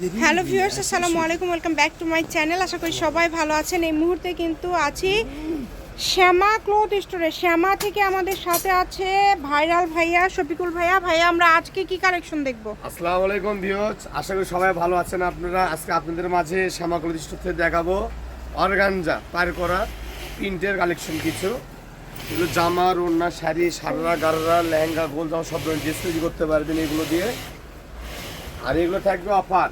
Hello viewers, আসসালামু আলাইকুম, welcome back to my channel. আশা করি সবাই ভালো আছেন। এই মুহূর্তে কিন্তু আছি শ্যামা ক্লোথ স্টোরে। শ্যামা থেকে আমাদের সাথে আছে ভাইরাল ভাইয়া, শফিকুল ভাইয়া। ভাইয়া, আমরা আজকে কি কালেকশন দেখব? আসসালামু আলাইকুম ভিউজ আশা করি সবাই ভালো আছেন আপনারা। আজকে আপনাদের মাঝে শ্যামাকুল থেকে দেখাবো অর্গানজা, পার করা প্রিন্টের কালেকশন কিছু। এগুলো জামা, ওড়না, শাড়ি, সাররা, গাররা, লেহেঙ্গা, গোল সব ধরনের ড্রেস তৈরি করতে পারবেন এগুলো দিয়ে। আর এগুলো থাকবে অফার।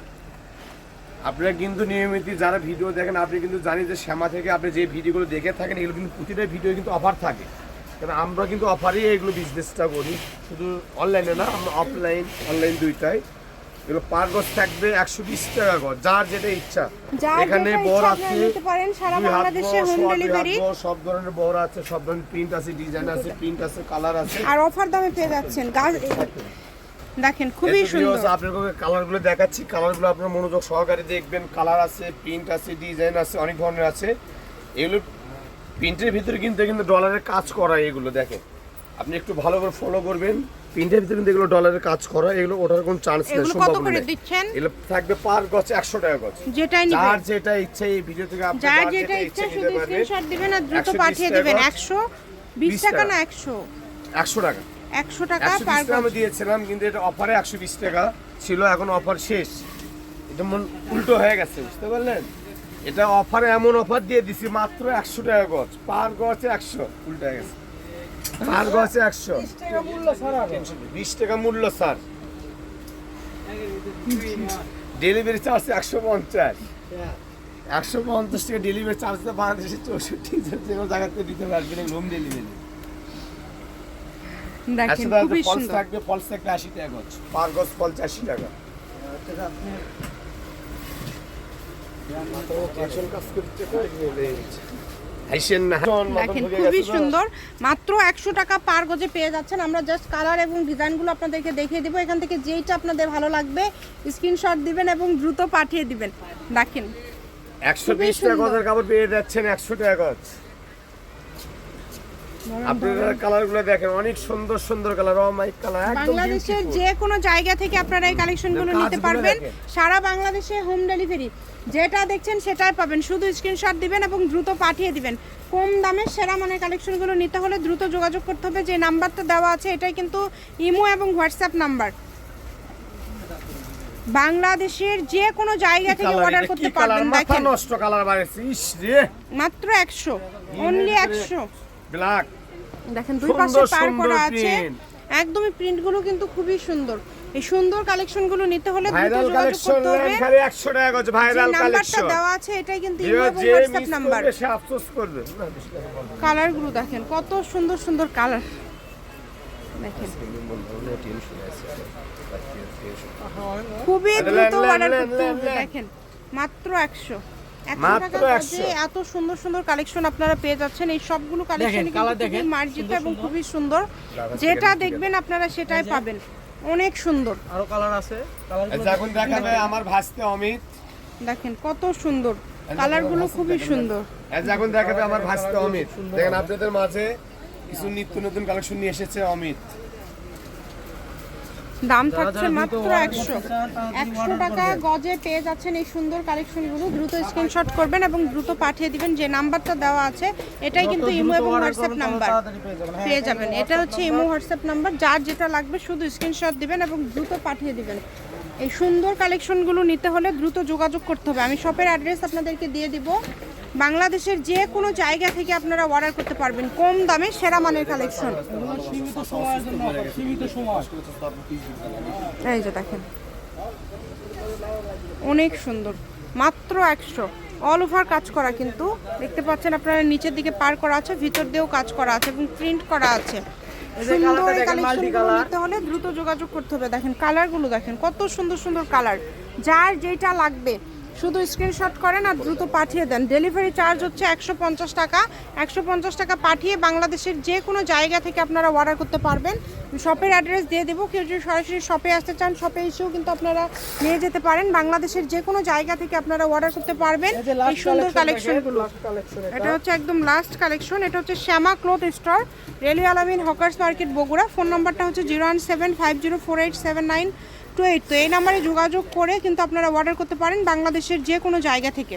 আপনারা কিন্তু নিয়মিত যারা ভিডিও দেখেন আপনি কিন্তু জানি যে শ্যামা থেকে আপনি যে ভিডিওগুলো দেখে থাকেন এগুলো কিন্তু প্রতিটা ভিডিও কিন্তু অফার থাকে। কারণ আমরা কিন্তু অফারেই এগুলো বিজনেসটা করি। শুধু অনলাইনে না আমরা অফলাইন অনলাইন দুইটাই। এগুলো পার গজ থাকবে একশো বিশ টাকা গজ যার যেটা ইচ্ছা। এখানে বর আছে সব ধরনের বর আছে সব ধরনের প্রিন্ট আছে ডিজাইন আছে প্রিন্ট আছে কালার আছে। আর অফার দামে পেয়ে যাচ্ছেন। দেখেন খুবই সুন্দর। আপনাদের কালারগুলো দেখাচ্ছি। কালারগুলো আপনার মনোযোগ সহকারে দেখবেন। কালার আছে প্রিন্ট আছে ডিজাইন আছে অনেক ধরনের আছে। এগুলো প্রিন্টের ভিতরে কিন্তু কিন্তু ডলারের কাজ করা এগুলো দেখেন। আপনি একটু ভালো করে ফলো করবেন। প্রিন্টের ভিতরে কিন্তু এগুলো ডলারের কাজ করা এগুলো ওঠার কোনো চান্স নেই এগুলো কত করে দিচ্ছেন? এগুলো থাকবে পার গছ একশো টাকা গছ যেটাই যার যেটা ইচ্ছা এই ভিডিও থেকে আপনি যার যেটা ইচ্ছা শুধু স্ক্রিনশট দিবেন আর দ্রুত পাঠিয়ে দিবেন। গজ, একশো বিশ 20 টাকা। না একশো। একশো টাকা। একশো টাকা পার আমি দিয়েছিলাম কিন্তু এটা অফারে একশো বিশ টাকা ছিল এখন অফার শেষ। এটা মন উল্টো হয়ে গেছে বুঝতে পারলেন? এটা অফারে এমন অফার দিয়ে দিছি মাত্র একশো টাকা গছ পার গছে একশো উল্টো হয়ে গেছে। পার গছে একশো। বিশ টাকা মূল্য স্যার ডেলিভারি চার্জ একশো পঞ্চাশ। একশো পঞ্চাশ টাকা ডেলিভারি চার্জ তো বাংলাদেশে চৌষট্টি যে কোনো জায়গাতে দিতে পারবেন হোম ডেলিভারি দেখেন খুবই সুন্দর। থাকবে ফলস থাকবে আশি টাকা গছ পার গছ ফলস আশি টাকা। দেখেন খুবই সুন্দর। মাত্র একশো টাকা পার গজে পেয়ে যাচ্ছেন। আমরা জাস্ট কালার এবং ডিজাইনগুলো আপনাদেরকে দেখিয়ে দিব। এখান থেকে যেইটা আপনাদের ভালো লাগবে স্ক্রিনশট দিবেন এবং দ্রুত পাঠিয়ে দিবেন। দেখেন একশো বিশ টাকা গজের কাপড় পেয়ে যাচ্ছেন একশো টাকা গজ। আপনারা কালারগুলো দেখেন অনেক সুন্দর সুন্দর কালার অমাইক কালার একদম বাংলাদেশের যে কোনো জায়গা থেকে আপনারা এই কালেকশনগুলো নিতে পারবেন। সারা বাংলাদেশে হোম ডেলিভারি যেটা দেখছেন সেটাই পাবেন। শুধু স্ক্রিনশট দিবেন এবং দ্রুত পাঠিয়ে দিবেন। কম দামের সেরা মানের কালেকশনগুলো নিতে হলে দ্রুত যোগাযোগ করতে হবে। যে নাম্বারটা দেওয়া আছে এটাই কিন্তু ইমো এবং হোয়াটসঅ্যাপ নাম্বার। বাংলাদেশের যে কোনো জায়গা থেকে অর্ডার করতে পারবেন দেখেন। নষ্ট কালার বাড়ছে মাত্র একশো অনলি একশো। ব্ল্যাক দেখেন দুই পাশে পার করা আছে। একদমই প্রিন্টগুলো কিন্তু খুবই সুন্দর এই সুন্দর কালেকশনগুলো নিতে হলে দ্রুত ভাইরাল যোগাযোগ কালেকশন করতে হবে খালি 100 টাকা গজ ভাইরাল নাম্বারটা কালেকশন দেওয়া আছে এটাই কিন্তু ইমো এবং নাম্বার সে আফসোস করবে। কালারগুলো দেখেন কত সুন্দর সুন্দর কালার দেখেন খুবই দ্রুত অর্ডার করতে হবে দেখেন মাত্র একশো একশো মাত্র 100 এত সুন্দর সুন্দর কালেকশন আপনারা পেয়ে যাচ্ছেন। এই সবগুলো কালেকশন খুবই দেখেন, মার্জিত এবং খুবই সুন্দর। যেটা দেখবেন আপনারা সেটাই পাবেন। অনেক সুন্দর। আরও কালার আছে? কালার এখন দেখাবে আমার ভাস্তে অমিত। দেখেন কত সুন্দর। কালারগুলো খুবই সুন্দর। এখন দেখাবে আমার ভাস্তে অমিত। দেখেন আপনাদের মাঝে কিছু নিত্য নতুন কালেকশন নিয়ে এসেছে অমিত। দাম থাকছে মাত্র একশো। একশো টাকা গজে পেয়ে যাচ্ছেন এই সুন্দর কালেকশনগুলো। দ্রুত স্ক্রিনশট করবেন এবং দ্রুত পাঠিয়ে দিবেন। যে নাম্বারটা দেওয়া আছে এটাই কিন্তু ইমো এবং হোয়াটসঅ্যাপ নাম্বার। পেয়ে যাবেন। হ্যাঁ, পেয়ে যাবেন। এটা হচ্ছে ইমো হোয়াটসঅ্যাপ নাম্বার। যার যেটা লাগবে শুধু স্ক্রিনশট দিবেন এবং দ্রুত পাঠিয়ে দিবেন। এই সুন্দর কালেকশনগুলো নিতে হলে দ্রুত যোগাযোগ করতে হবে। আমি শপের অ্যাড্রেস আপনাদেরকে দিয়ে দিব। বাংলাদেশের যে কোনো জায়গা থেকে আপনারা অর্ডার করতে পারবেন। কম দামে সেরা মানের কালেকশন এই যে দেখেন। অনেক সুন্দর। মাত্র একশো। অল ওভার কাজ করা কিন্তু। দেখতে পাচ্ছেন আপনারা নিচের দিকে পার করা আছে ভিতর দিয়েও কাজ করা আছে এবং প্রিন্ট করা আছে। সুন্দর কালেকশনগুলো নিতে হলে দ্রুত যোগাযোগ করতে হবে। দেখেন কালারগুলো দেখেন কত সুন্দর সুন্দর কালার যার যেটা লাগবে শুধু স্ক্রিনশট করেন আর দ্রুত পাঠিয়ে দেন। ডেলিভারি চার্জ হচ্ছে একশো পঞ্চাশ টাকা। একশো পঞ্চাশ টাকা পাঠিয়ে বাংলাদেশের যে কোনো জায়গা থেকে আপনারা অর্ডার করতে পারবেন। শপের অ্যাড্রেস দিয়ে দেবো। কেউ যদি সরাসরি শপে আসতে চান শপে এসেও কিন্তু আপনারা নিয়ে যেতে পারেন। বাংলাদেশের যে কোনো জায়গা থেকে আপনারা অর্ডার করতে পারবেন। এই সুন্দর কালেকশনগুলো। এটা। হচ্ছে একদম লাস্ট কালেকশন এটা হচ্ছে Shyama cloth store rally Alamin hawkers market Bogura. Phone নাম্বারটা হচ্ছে zero one seven five zero four eight seven nine. Two eight তো এই নাম্বারে যোগাযোগ করে কিন্তু আপনারা অর্ডার করতে পারেন বাংলাদেশের যে কোনো জায়গা থেকে।